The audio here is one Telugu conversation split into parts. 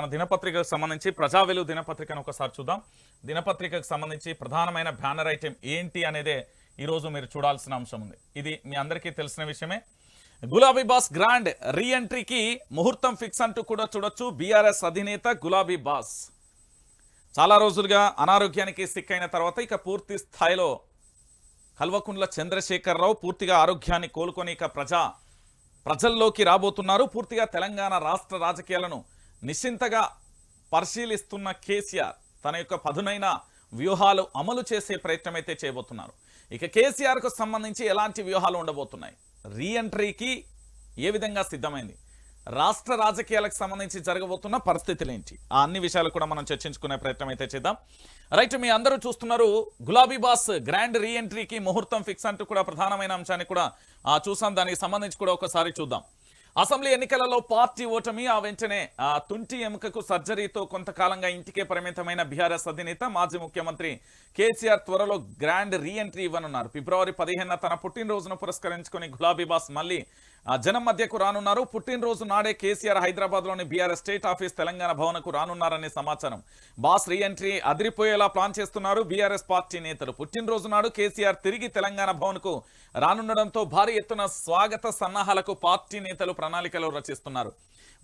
మన దినపత్రికకు సంబంధించి ప్రజా వెలుగు దినపత్రికను ఒకసారి చూద్దాం. దినపత్రికకు సంబంధించి ప్రధానమైన బ్యానర్ ఐటెం ఏంటి అనేదే ఈరోజు మీరు చూడాల్సిన అంశం ఉంది. ఇది మీ అందరికీ తెలిసిన విషయమే. గులాబీ బాస్ గ్రాండ్ రీఎంట్రీకి ముహూర్తం ఫిక్స్ అంటూ కూడా చూడొచ్చు. బీఆర్ఎస్ అధినేత గులాబీ బాస్. చాలా రోజులుగా అనారోగ్యానికి సిక్ అయిన తర్వాత ఇక పూర్తి స్థాయిలో కల్వకుండ్ల చంద్రశేఖరరావు పూర్తిగా ఆరోగ్యాన్ని కోలుకొని ఇక ప్రజా ప్రజల్లోకి రాబోతున్నారు. పూర్తిగా తెలంగాణ రాష్ట్ర రాజకీయాలను నిశ్చింతగా పరిశీలిస్తున్న కేసీఆర్ తన యొక్క పదునైన వ్యూహాలు అమలు చేసే ప్రయత్నం అయితే చేయబోతున్నారు. ఇక కేసీఆర్కు సంబంధించి ఎలాంటి వ్యూహాలు ఉండబోతున్నాయి? రీఎంట్రీకి ఏ విధంగా సిద్ధమైంది? రాష్ట్ర రాజకీయాలకు సంబంధించి జరగబోతున్న పరిస్థితులు ఏంటి ఆ అన్ని విషయాలు కూడా మనం చర్చించుకునే ప్రయత్నం అయితే చేద్దాం. రైట్ మీ అందరూ చూస్తున్నారు గులాబీ బాస్ గ్రాండ్ రీఎంట్రీకి ముహూర్తం ఫిక్స్ అంటూ కూడా ప్రధానమైన అంశాన్ని కూడా ఆ, చూసాం. దానికి సంబంధించి కూడా ఒకసారి చూద్దాం. అసెంబ్లీ ఎన్నికలలో పార్టీ ఓటమి ఆ వెంటనే ఆ తుంటి ఎముకకు సర్జరీతో కొంతకాలంగా ఇంటికే పరిమితమైన బీఆర్ఎస్ అధినేత మాజీ ముఖ్యమంత్రి కేసీఆర్ త్వరలో గ్రాండ్ రీఎంట్రీ ఇవ్వనున్నారు. ఫిబ్రవరి పదిహేన తన పుట్టినరోజును పురస్కరించుకుని గులాబీ బాస్ మళ్ళీ జనం మధ్యకు రానున్నారు. పుట్టినరోజు నాడే కేసీఆర్ హైదరాబాద్లోని స్టేట్ ఆఫీస్ తెలంగాణ భవన్కు రానున్నారనే సమాచారం. బాస్ రీఎంట్రీ అదిరిపోయేలా ప్లాన్ చేస్తున్నారు బీఆర్ఎస్ పార్టీ నేతలు. పుట్టినరోజు నాడు కేసీఆర్ తిరిగి తెలంగాణ భవన్ రానుండడంతో భారీ ఎత్తున స్వాగత సన్నాహాలకు పార్టీ నేతలు ప్రణాళికలు రచిస్తున్నారు.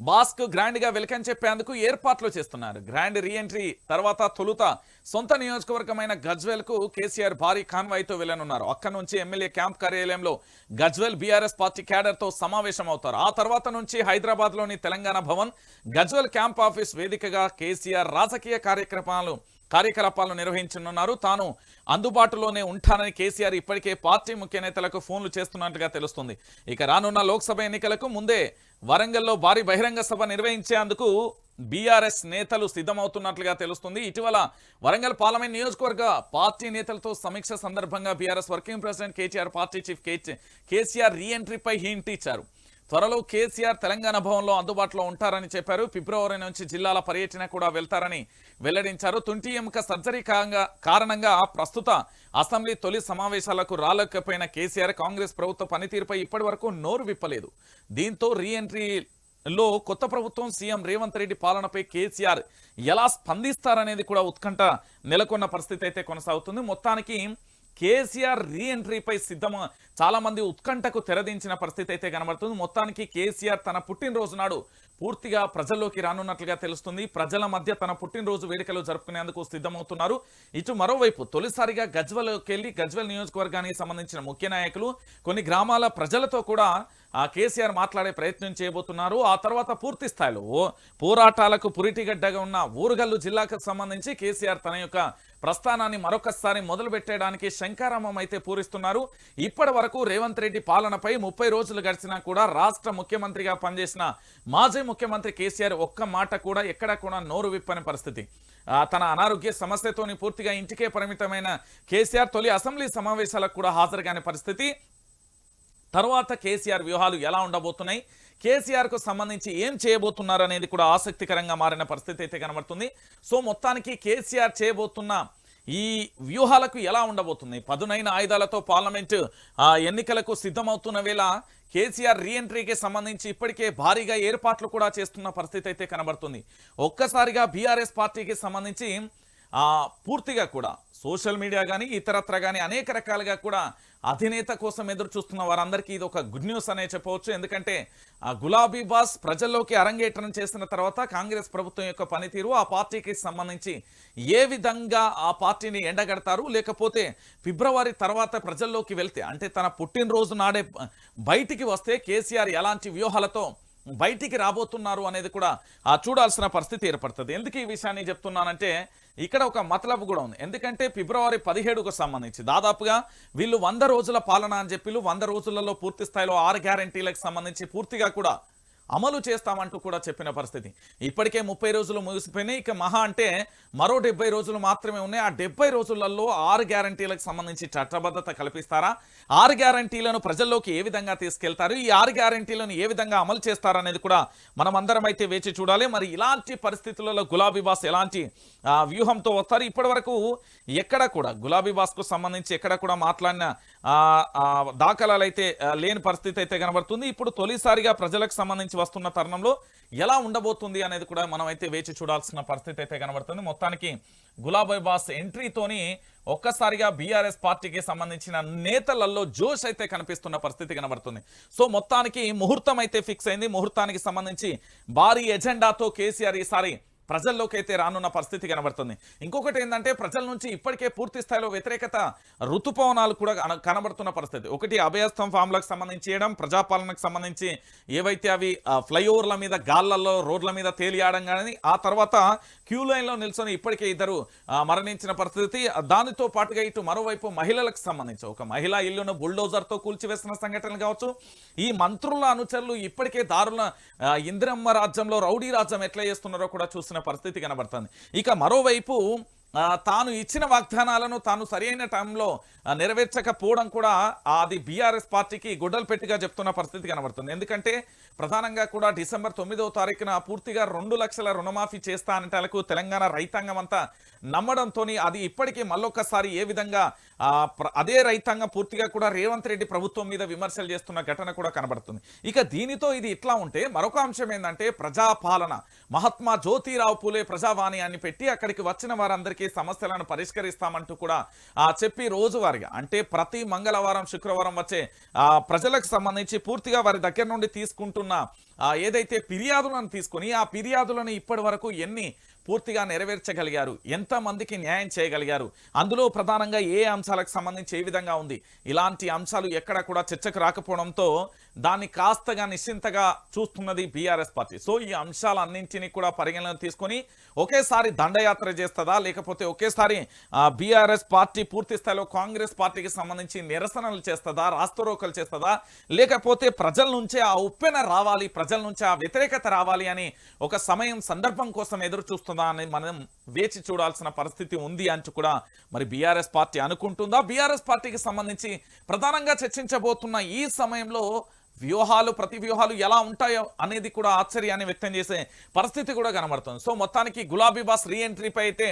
బాస్కు గ్రాండ్గా వెల్కమ్ చెప్పేందుకు ఏర్పాట్లు చేస్తున్నారు. గ్రాండ్ రీఎంట్రీ తర్వాత తొలుత సొంత నియోజకవర్గమైన గజ్వెల్కు కేసీఆర్ భారీ కాన్వాయ్తో వెళ్ళనున్నారు అక్కడి నుంచి ఎమ్మెల్యే క్యాంప్ కార్యాలయంలో Gajwel B R S party cadre సమావేశమవుతారు. సమావేశం అవుతారు ఆ తర్వాత నుంచి హైదరాబాద్లోని తెలంగాణ భవన్ గజ్వల్ క్యాంప్ ఆఫీస్ వేదికగా కేసీఆర్ రాజకీయ కార్యక్రమాలు కార్యకలాపాలు నిర్వహించనున్నారు. తాను అందుబాటులోనే ఉంటానని కేసీఆర్ ఇప్పటికే పార్టీ ముఖ్య నేతలకు ఫోన్లు చేస్తున్నట్టుగా తెలుస్తుంది. ఇక రానున్న లోక్సభ ఎన్నికలకు ముందే వరంగల్లో భారీ బహిరంగ సభ నిర్వహించేందుకు బీఆర్ఎస్ నేతలు సిద్ధమవుతున్నట్లుగా తెలుస్తుంది. ఇటీవల వరంగల్ పార్లమెంట్ నియోజకవర్గ పార్టీ నేతలతో సమీక్ష సందర్భంగా BRS working president KTR party chief KCR రీఎంట్రీపై hint ఇచ్చారు. త్వరలో కేసీఆర్ తెలంగాణ భవన్లో అందుబాటులో ఉంటారని చెప్పారు. ఫిబ్రవరి నుంచి జిల్లాల పర్యటన కూడా వెళ్తారని వెల్లడించారు. తుంటి ఎముక సర్జరీ కారణంగా ప్రస్తుత అసెంబ్లీ తొలి సమావేశాలకు రాలేకపోయిన కేసీఆర్ కాంగ్రెస్ ప్రభుత్వ పనితీరుపై ఇప్పటి వరకు నోరు విప్పలేదు. దీంతో రీఎంట్రీ లో కొత్త ప్రభుత్వం సీఎం రేవంత్ రెడ్డి పాలనపై కేసీఆర్ ఎలా స్పందిస్తారనేది కూడా ఉత్కంఠ నెలకొన్న పరిస్థితి అయితే కొనసాగుతుంది. మొత్తానికి కేసీఆర్ రీఎంట్రీపై సిద్ధమ? చాలా మంది ఉత్కంఠకు తెరదించిన పరిస్థితి అయితే కనబడుతుంది. మొత్తానికి కేసీఆర్ తన పుట్టినరోజు నాడు పూర్తిగా ప్రజల్లోకి రానున్నట్లుగా తెలుస్తుంది. ప్రజల మధ్య తన పుట్టినరోజు వేడుకలు జరుపుకునేందుకు సిద్ధమవుతున్నారు. ఇటు మరోవైపు తొలిసారిగా గజ్వెల్కి వెళ్ళి గజ్వల్ నియోజకవర్గానికి సంబంధించిన ముఖ్య నాయకులు కొన్ని గ్రామాల ప్రజలతో కూడా ఆ కేసీఆర్ మాట్లాడే ప్రయత్నం చేయబోతున్నారు. ఆ తర్వాత పూర్తి స్థాయిలో పోరాటాలకు పురిటిగడ్డగా ఉన్న ఊరుగల్లు జిల్లాకు సంబంధించి కేసీఆర్ తన యొక్క ప్రస్థానాన్ని మరొకసారి మొదలుపెట్టడానికి శంకారామం అయితే పూరిస్తున్నారు. ఇప్పటి వరకు రేవంత్ రెడ్డి పాలనపై ముప్పై రోజులు గడిచినా కూడా రాష్ట్ర ముఖ్యమంత్రిగా పనిచేసిన మాజీ ముఖ్యమంత్రి కేసీఆర్ ఒక్క మాట కూడా ఎక్కడా కూడా నోరు విప్పని పరిస్థితి. తన అనారోగ్య సమస్యతోని పూర్తిగా ఇంటికే పరిమితమైన కేసీఆర్ తొలి అసెంబ్లీ సమావేశాలకు కూడా హాజరుగానే పరిస్థితి. తర్వాత కేసీఆర్ వ్యూహాలు ఎలా ఉండబోతున్నాయి? కేసీఆర్కు సంబంధించి ఏం చేయబోతున్నారు అనేది కూడా ఆసక్తికరంగా మారిన పరిస్థితి అయితే కనబడుతుంది. సో మొత్తానికి కేసీఆర్ చేయబోతున్న ఈ వ్యూహాలకు ఎలా ఉండబోతుంది? పదునైన ఆయుధాలతో పార్లమెంటు ఆ, ఎన్నికలకు సిద్ధమవుతున్న వేళ కేసీఆర్ రీఎంట్రీకి సంబంధించి ఇప్పటికే భారీగా ఏర్పాట్లు కూడా చేస్తున్న పరిస్థితి అయితే కనబడుతుంది. ఒక్కసారిగా బీఆర్ఎస్ పార్టీకి సంబంధించి పూర్తిగా కూడా సోషల్ మీడియా కానీ ఇతరత్ర కానీ అనేక రకాలుగా కూడా అధినేత కోసం ఎదురు చూస్తున్న వారందరికీ ఇది ఒక గుడ్ న్యూస్ అనే చెప్పవచ్చు. ఎందుకంటే ఆ గులాబీ బాస్ ప్రజల్లోకి అరంగేట్రం చేసిన తర్వాత కాంగ్రెస్ ప్రభుత్వం యొక్క పనితీరు ఆ పార్టీకి సంబంధించి ఏ విధంగా ఆ పార్టీని ఎండగడతారు లేకపోతే ఫిబ్రవరి తర్వాత ప్రజల్లోకి వెళ్తే అంటే తన పుట్టినరోజు నాడే బయటికి వస్తే కేసీఆర్ ఎలాంటి వ్యూహాలతో బయటికి రాబోతున్నారు అనేది కూడా ఆ చూడాల్సిన పరిస్థితి ఏర్పడుతుంది. ఎందుకు ఈ విషయాన్ని చెప్తున్నానంటే ఇక్కడ ఒక మతలబు కూడా ఉంది. ఎందుకంటే ఫిబ్రవరి పదిహేడుకు సంబంధించి దాదాపుగా వీళ్ళు వంద రోజుల పాలన అని చెప్పి వంద రోజులలో పూర్తి స్థాయిలో ఆరు గ్యారంటీలకు సంబంధించి పూర్తిగా కూడా అమలు చేస్తామంటూ కూడా చెప్పిన పరిస్థితి. ఇప్పటికే ముప్పై రోజులు ముగిసిపోయినాయి. ఇక మహా అంటే మరో డెబ్బై రోజులు మాత్రమే ఉన్నాయి. ఆ డెబ్బై రోజులలో ఆరు గ్యారంటీలకు సంబంధించి చట్టబద్ధత కల్పిస్తారా? ఆరు గ్యారంటీలను ప్రజల్లోకి ఏ విధంగా తీసుకెళ్తారు? ఈ ఆరు గ్యారంటీలను ఏ విధంగా అమలు చేస్తారనేది కూడా మనం అందరం అయితే వేచి చూడాలి. మరి ఇలాంటి పరిస్థితులలో గులాబీ బాస్ ఎలాంటి ఆ, వ్యూహంతో వస్తారు? ఇప్పటి వరకు ఎక్కడ కూడా గులాబీ బాస్కు సంబంధించి ఎక్కడ కూడా మాట్లాడిన ఆ, దాఖలాలు అయితే లేని పరిస్థితి అయితే కనబడుతుంది. ఇప్పుడు తొలిసారిగా ప్రజలకు సంబంధించి నుంచి వస్తున్న తరుణంలో ఎలా ఉండబోతుంది అనేది కూడా మనం అయితే వేచి చూడాల్సిన పరిస్థితి అయితే కనబడుతుంది. మొత్తానికి గులాబాయ్ బాస్ ఎంట్రీతోని ఒక్కసారిగా బీఆర్ఎస్ పార్టీకి సంబంధించిన నేతలలో జోష్ అయితే కనిపిస్తున్న పరిస్థితి కనబడుతుంది. సో మొత్తానికి ముహూర్తం అయితే ఫిక్స్ అయింది. ముహూర్తానికి సంబంధించి భారీ ఎజెండాతో కేసీఆర్ ఈసారి ప్రజల్లోకి అయితే రానున్న పరిస్థితి కనబడుతుంది. ఇంకొకటి ఏంటంటే ప్రజల నుంచి ఇప్పటికే పూర్తి స్థాయిలో వ్యతిరేకత ఋతుపవనాలు కూడా కన- కనబడుతున్న పరిస్థితి. ఒకటి అభయస్థం ఫామ్లకు సంబంధించి చేయడం ప్రజాపాలనకు సంబంధించి ఏవైతే అవి ఫ్లైఓవర్ల మీద గాళ్ళలో రోడ్ల మీద తేలియాడం కానీ ఆ తర్వాత క్యూ లైన్లో నిల్చొని ఇప్పటికే ఇద్దరు మరణించిన పరిస్థితి. దానితో పాటుగా ఇటు మరోవైపు మహిళలకు సంబంధించి ఒక మహిళా ఇల్లును బుల్డోజర్తో కూల్చివేసిన సంఘటనలు కావచ్చు. ఈ మంత్రుల అనుచరులు ఇప్పటికే దారుణ ఇందిరమ్మ రాజ్యంలో రౌడీ రాజ్యం ఎట్లా చేస్తున్నారో కూడా చూస్తున్నారు పరిస్థితి కనబడుతుంది. ఇక మరోవైపు తాను ఇచ్చిన వాగ్దానాలను తాను సరైన టైంలో నెరవేర్చకపోవడం కూడా అది బీఆర్ఎస్ పార్టీకి గొడ్డలు పెట్టిగా చెప్తున్న పరిస్థితి కనబడుతుంది. ఎందుకంటే ప్రధానంగా కూడా డిసెంబర్ తొమ్మిదవ తారీఖున పూర్తిగా రెండు లక్షల రుణమాఫీ చేస్తా అనటాలకు తెలంగాణ రైతాంగం అంతా నమ్మడంతో అది ఇప్పటికీ మళ్ళొక్కసారి ఏ విధంగా అదే రైతాంగం పూర్తిగా కూడా రేవంత్ రెడ్డి ప్రభుత్వం మీద విమర్శలు చేస్తున్న ఘటన కూడా కనబడుతుంది. ఇక దీనితో ఇది ఇట్లా ఉంటే మరొక అంశం ఏంటంటే ప్రజాపాలన. మహాత్మా జ్యోతిరావు పూలే ప్రజావాణి అని పెట్టి అక్కడికి వచ్చిన వారందరికీ సమస్యలను పరిష్కరిస్తామంటూ కూడా ఆ, చెప్పి రోజువారీగా అంటే ప్రతి మంగళవారం శుక్రవారం వచ్చే ఆ, ప్రజలకు సంబంధించి పూర్తిగా వారి దగ్గర నుండి తీసుకుంటున్న ఆ, ఏదైతే ఫిర్యాదులను తీసుకొని ఆ ఫిర్యాదులను ఇప్పటి వరకు ఎన్ని పూర్తిగా నెరవేర్చగలిగారు. ఎంతమందికి న్యాయం చేయగలిగారు? అందులో ప్రధానంగా ఏ అంశాలకు సంబంధించి ఏ విధంగా ఉంది? ఇలాంటి అంశాలు ఎక్కడ కూడా చర్చకు రాకపోవడంతో దాన్ని కాస్తగా నిశ్చింతగా చూస్తున్నది బీఆర్ఎస్ పార్టీ. సో ఈ అంశాలన్నింటినీ కూడా పరిగణన తీసుకొని ఒకేసారి దండయాత్ర చేస్తుందా? లేకపోతే ఒకేసారి బీఆర్ఎస్ పార్టీ పూర్తి స్థాయిలో కాంగ్రెస్ పార్టీకి సంబంధించి నిరసనలు చేస్తుందా? రాస్తరోకలు చేస్తుందా? లేకపోతే ప్రజల నుంచే ఆ ఉప్పెన రావాలి ప్రజల నుంచి ఆ వ్యతిరేకత రావాలి అని ఒక సమయం సందర్భం కోసం ఎదురు చూస్తుంది అని మనం వేచి చూడాల్సిన పరిస్థితి ఉంది అంటూ కూడా మరి బీఆర్ఎస్ పార్టీ అనుకుంటుందా? బీఆర్ఎస్ పార్టీకి సంబంధించి ప్రధానంగా చర్చించబోతున్న ఈ సమయంలో వ్యూహాలు ప్రతి వ్యూహాలు ఎలా ఉంటాయో అనేది కూడా ఆశ్చర్యాన్ని వ్యక్తం చేసే పరిస్థితి కూడా కనబడుతుంది. సో మొత్తానికి గులాబీ బాస్ రీఎంట్రీపై అయితే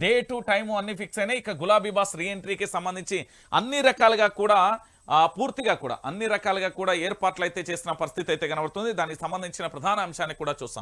డే టు టైము అన్ని ఫిక్స్ అయినాయి. ఇక గులాబీ బాస్ రీఎంట్రీకి సంబంధించి అన్ని రకాలుగా కూడా పూర్తిగా కూడా అన్ని రకాలుగా కూడా ఏర్పాట్లు అయితే చేసిన పరిస్థితి అయితే కనబడుతుంది. దానికి సంబంధించిన ప్రధాన అంశాన్ని కూడా చూస్తాం.